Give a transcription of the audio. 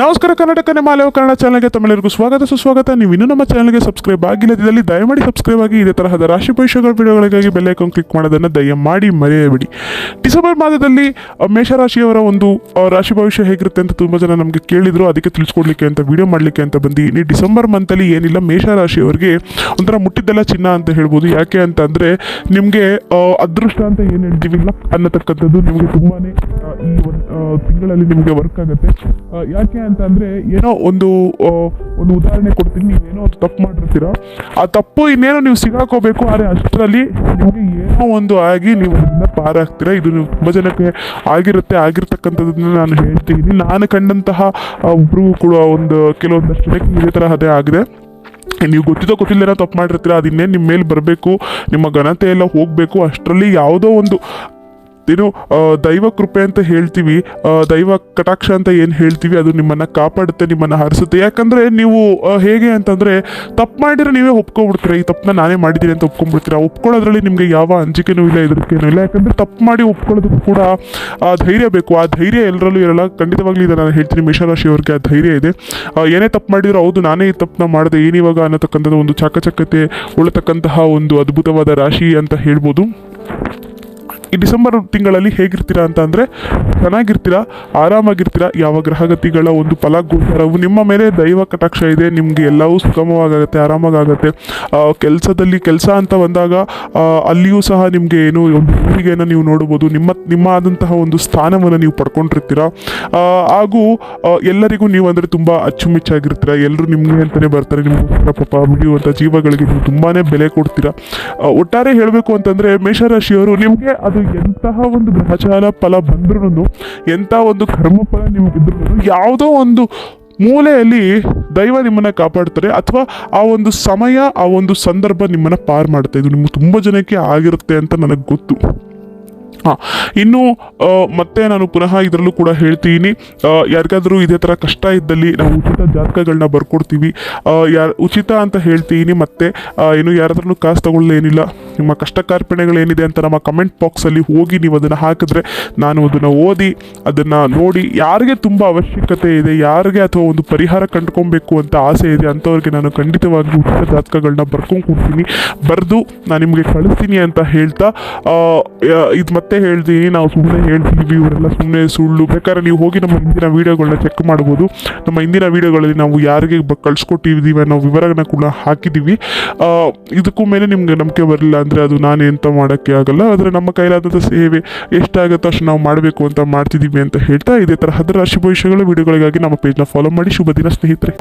ನಮಸ್ಕಾರ ಕರ್ನಾಟಕ ಮಾಲವ ಕನ್ನಡ ಚಾನಲ್ಗೆ ತಮ್ಮೆಲ್ಲರಿಗೂ ಸ್ವಾಗತ. ಸುಸ್ವಾಗತ. ನೀವು ಇನ್ನೂ ನಮ್ಮ ಚಾನಲ್ಗೆ ಸಬ್ಸ್ಕ್ರೈಬ್ ಆಗಿಲ್ಲದಿದ್ದಲ್ಲಿ ದಯಮಾಡಿ ಸಬ್ಸ್ಕ್ರೈಬ್ ಆಗಿ ಇದೇ ತರಹದ ರಾಶಿ ಭವಿಷ್ಯಗಳ ವಿಡಿಯೋಗಳಿಗಾಗಿ ಬೆಲ್ ಐಕಾನ್ ಕ್ಲಿಕ್ ಮಾಡೋದನ್ನು ದಯಮಾಡಿ ಮರೆಯಬೇಡಿ. ಡಿಸೆಂಬರ್ ಮಾಸದಲ್ಲಿ ಮೇಷರಾಶಿಯವರ ಒಂದು ರಾಶಿ ಭವಿಷ್ಯ ಹೇಗಿರುತ್ತೆ ಅಂತ ತುಂಬ ಜನ ನಮಗೆ ಕೇಳಿದ್ರು. ಅದಕ್ಕೆ ತಿಳಿಸ್ಕೊಡ್ಲಿಕ್ಕೆ ಅಂತ ವಿಡಿಯೋ ಮಾಡಲಿಕ್ಕೆ ಅಂತ ಬಂದಿದ್ದೀನಿ ಡಿಸೆಂಬರ್ ಮಂತಲ್ಲಿ ಏನಿಲ್ಲ ಮೇಷರಾಶಿಯವರಿಗೆ ಒಂಥರ ಮುಟ್ಟಿದ್ದೆಲ್ಲ ಚಿನ್ನ ಅಂತ ಹೇಳ್ಬೋದು. ಯಾಕೆ ಅಂತ ಅಂದರೆ ನಿಮಗೆ ಅದೃಷ್ಟ ಅಂತ ಏನು ಹೇಳ್ತೀವಿ ಅನ್ನತಕ್ಕಂಥದ್ದು ನಿಮಗೆ ತುಂಬಾ ಈ ತಿಂಗಳಲ್ಲಿ ನಿಮಗೆ ವರ್ಕ್ ಆಗುತ್ತೆ. ಆ, ಯಾಕೆ ಅಂತ ಅಂದರೆ ಏನೋ ಒಂದು ಒಂದು ಉದಾಹರಣೆ ಕೊಡ್ತೀನಿ ನೀವೇನೋ ಒಂದು ತಪ್ಪು ಮಾಡಿರ್ತೀರ? ಆ ತಪ್ಪು ಇನ್ನೇನೋ ನೀವು ಸಿಗಾಕೋಬೇಕು, ಆದರೆ ಅಷ್ಟರಲ್ಲಿ ನಿಮಗೆ ಏನೋ ಒಂದು ಆಗಿ ನೀವು ಅದರಿಂದ ಪಾರಾಗ್ತೀರಾ? ಇದು ನೀವು ತುಂಬ ಜನಕ್ಕೆ ಆಗಿರುತ್ತೆ, ಆಗಿರ್ತಕ್ಕಂಥದ್ದನ್ನು ನಾನು ಹೇಳ್ತೀನಿ. ನಾನು ಕಂಡಂತಹ ಒಬ್ರೂ ಕೂಡ ಒಂದು, ಕೆಲವೊಂದಷ್ಟು ಜನಕ್ಕೆ ಇದೇ ತರಹದೇ ಆಗಿದೆ. ನೀವು ಗೊತ್ತಿದ್ದೋ ಗೊತ್ತಿಲ್ಲದೇನೋ ತಪ್ಪು ಮಾಡಿರ್ತೀರ? ಅದು ಇನ್ನೇನು ನಿಮ್ಮ ಮೇಲೆ ಬರಬೇಕು, ನಿಮ್ಮ ಘನತೆ ಎಲ್ಲ ಹೋಗಬೇಕು, ಅಷ್ಟರಲ್ಲಿ ಯಾವುದೋ ಒಂದು ಏನು ದೈವ ಕೃಪೆ ಅಂತ ಹೇಳ್ತೀವಿ ದೈವ ಕಟಾಕ್ಷ ಅಂತ ಏನು ಹೇಳ್ತೀವಿ, ಅದು ನಿಮ್ಮನ್ನು ಕಾಪಾಡುತ್ತೆ, ನಿಮ್ಮನ್ನು ಹರಿಸುತ್ತೆ. ಯಾಕಂದರೆ ನೀವು ಹೇಗೆ ಅಂತಂದರೆ ತಪ್ಪು ಮಾಡಿದ್ರೆ ನೀವೇ ಒಪ್ಕೊಬಿಡ್ತೀರ. ಈ ತಪ್ಪನ್ನ ನಾನೇ ಮಾಡಿದ್ದೀನಿ ಅಂತ ಒಪ್ಕೊಂಡ್ಬಿಡ್ತೀರ ಒಪ್ಕೊಳ್ಳೋದ್ರಲ್ಲಿ ನಿಮಗೆ ಯಾವ ಅಂಜಿಕೆನೂ ಇಲ್ಲ, ಹೆದರಿಕೆನೂ ಇಲ್ಲ. ಯಾಕಂದರೆ ತಪ್ಪು ಮಾಡಿ ಒಪ್ಕೊಳ್ಳೋದಕ್ಕೂ ಕೂಡ ಆ ಧೈರ್ಯ ಬೇಕು. ಆ ಧೈರ್ಯ ಎಲ್ಲರಲ್ಲೂ ಇರಲ್ಲ. ಖಂಡಿತವಾಗ್ಲೂ ಇದೆ. ನಾನು ಹೇಳ್ತೀನಿ ಮೇಷರಾಶಿಯವ್ರಿಗೆ ಆ ಧೈರ್ಯ ಇದೆ. ಏನೇ ತಪ್ಪು ಮಾಡಿದ್ರು ಹೌದು, ನಾನೇ ಈ ತಪ್ಪನ್ನ ಮಾಡಿದೆ. ಏನಿವಾಗ ಅನ್ನತಕ್ಕಂಥದ್ದು ಒಂದು ಚಾಕಚಕ್ಯತೆ ಉಳತಕ್ಕಂತಹ ಒಂದು ಅದ್ಭುತವಾದ ರಾಶಿ ಅಂತ ಹೇಳ್ಬೋದು. ಈ ಡಿಸೆಂಬರ್ ತಿಂಗಳಲ್ಲಿ ಹೇಗಿರ್ತೀರಾ ಅಂತ ಅಂದರೆ, ಚೆನ್ನಾಗಿರ್ತೀರಾ, ಆರಾಮಾಗಿರ್ತೀರಾ, ಯಾವ ಗ್ರಹಗತಿಗಳ ಒಂದು ಫಲ ಗೋಚರವು ನಿಮ್ಮ ಮೇಲೆ ದೈವ ಕಟಾಕ್ಷ ಇದೆ, ನಿಮಗೆ ಎಲ್ಲವೂ ಸುಗಮವಾಗುತ್ತೆ, ಆರಾಮಾಗುತ್ತೆ. ಕೆಲಸದಲ್ಲಿ ಕೆಲಸ ಅಂತ ಬಂದಾಗ ಅಲ್ಲಿಯೂ ಸಹ ನಿಮಗೆ ಏನು, ಒಂದು ಊರಿಗೆಯನ್ನು ನೀವು ನೋಡ್ಬೋದು ನಿಮ್ಮ ನಿಮ್ಮ ಆದಂತಹ ಒಂದು ಸ್ಥಾನವನ್ನು ನೀವು ಪಡ್ಕೊಂಡಿರ್ತೀರ. ಹಾಗೂ ಎಲ್ಲರಿಗೂ ನೀವು ಅಂದರೆ ತುಂಬ ಅಚ್ಚುಮೆಚ್ಚಾಗಿರ್ತೀರ ಎಲ್ಲರೂ ನಿಮಗೆ ಅಂತಲೇ ಬರ್ತಾರೆ ನಿಮ್ಮ ಪಾಪ ಮುಗಿಯುವಂಥ ಜೀವಗಳಿಗೆ ನೀವು ತುಂಬಾ ಬೆಲೆ ಕೊಡ್ತೀರಾ. ಒಟ್ಟಾರೆ ಹೇಳಬೇಕು ಅಂತಂದರೆ, ಮೇಷರಾಶಿಯವರು ನಿಮಗೆ ಅದು ಎಂತಹ ಒಂದು ಗ್ರಹಚಾರ ಫಲ ಬಂದ್ರೂ ಎಂಥ ಒಂದು ಕರ್ಮಫಲ ನಿಮಗಿದ್ರು ಯಾವುದೋ ಒಂದು ಮೂಲೆಯಲ್ಲಿ ದೈವ ನಿಮ್ಮನ್ನು ಕಾಪಾಡ್ತಾರೆ ಅಥವಾ ಆ ಒಂದು ಸಮಯ, ಆ ಒಂದು ಸಂದರ್ಭ ನಿಮ್ಮನ್ನು ಪಾರು ಮಾಡುತ್ತೆ ಇದು ನಿಮ್ಗೆ ತುಂಬ ಜನಕ್ಕೆ ಆಗಿರುತ್ತೆ ಅಂತ ನನಗೆ ಗೊತ್ತು. ಹಾಂ, ಇನ್ನು ಮತ್ತೆ ನಾನು ಪುನಃ ಇದರಲ್ಲೂ ಕೂಡ ಹೇಳ್ತೀನಿ. ಯಾರಿಗಾದರೂ ಇದೇ ಥರ ಕಷ್ಟ ಇದ್ದಲ್ಲಿ ನಾವು ಉಚಿತ ಜಾತಕಗಳನ್ನ ಬರ್ಕೊಡ್ತೀವಿ. ಯಾರು, ಉಚಿತ ಅಂತ ಹೇಳ್ತೀನಿ, ಮತ್ತೆ ಇನ್ನು ಯಾರಾದ್ರೂ ಕಾಸು ತಗೊಳ್ಳೋ ಏನಿಲ್ಲ ನಿಮ್ಮ ಕಷ್ಟ ಕಾರ್ಪಣೆಗಳೇನಿದೆ ಅಂತ ನಮ್ಮ ಕಮೆಂಟ್ ಬಾಕ್ಸಲ್ಲಿ ಹೋಗಿ ನೀವು ಅದನ್ನು ಹಾಕಿದ್ರೆ ನಾನು ಅದನ್ನು ಓದಿ ಅದನ್ನು ನೋಡಿ ಯಾರಿಗೆ ತುಂಬ ಅವಶ್ಯಕತೆ ಇದೆ, ಯಾರಿಗೆ ಅಥವಾ ಒಂದು ಪರಿಹಾರ ಕಂಡುಕೊಬೇಕು ಅಂತ ಆಸೆ ಇದೆ ಅಂಥವ್ರಿಗೆ ನಾನು ಖಂಡಿತವಾಗಿ ಉಚಿತ ಜಾತಕಗಳನ್ನ ಬರ್ಕೊಂಡು ಕೊಡ್ತೀನಿ. ಬರೆದು ನಾನು ನಿಮಗೆ ಕಳಿಸ್ತೀನಿ ಅಂತ ಹೇಳ್ತಾ ಇದು ಮತ್ತೆ ಹೇಳ್ತೀನಿ, ನಾವು ಸುಮ್ಮನೆ ಹೇಳ್ತೀವಿ, ಇವರೆಲ್ಲ ಸುಮ್ಮನೆ ಸುಳ್ಳು. ಬೇಕಾದ್ರೆ ನೀವು ಹೋಗಿ ನಮ್ಮ ಹಿಂದಿನ ವೀಡಿಯೋಗಳನ್ನ ಚೆಕ್ ಮಾಡ್ಬೋದು. ನಮ್ಮ ಹಿಂದಿನ ವೀಡಿಯೋಗಳಲ್ಲಿ ನಾವು ಯಾರಿಗೆ ಕಳಿಸ್ಕೊಟ್ಟಿದ್ದೀವಿ ಅನ್ನೋ ವಿವರಗಳನ್ನ ಕೂಡ ಹಾಕಿದ್ದೀವಿ ಇದಕ್ಕೂ ಮೇಲೆ ನಿಮಗೆ ನಂಬಿಕೆ ಬರಲಿಲ್ಲ ಅಂದರೆ ಅದು ನಾನು ಎಂತ ಮಾಡೋಕ್ಕೆ ಆಗಲ್ಲ, ಆದರೆ ನಮ್ಮ ಕೈಲಾದಂಥ ಸೇವೆ ಎಷ್ಟಾಗುತ್ತೋ ಅಷ್ಟು ನಾವು ಮಾಡಬೇಕು ಅಂತ ಮಾಡ್ತಿದ್ದೀವಿ ಅಂತ ಹೇಳ್ತಾ ಇದೇ ಥರ ಹದರ ರಾಶಿ ಭವಿಷ್ಯಗಳ ವೀಡಿಯೋಗಳಿಗಾಗಿ ನಮ್ಮ ಪೇಜ್ನ ಫಾಲೋ ಮಾಡಿ. ಶುಭ ದಿನ ಸ್ನೇಹಿತರೆ.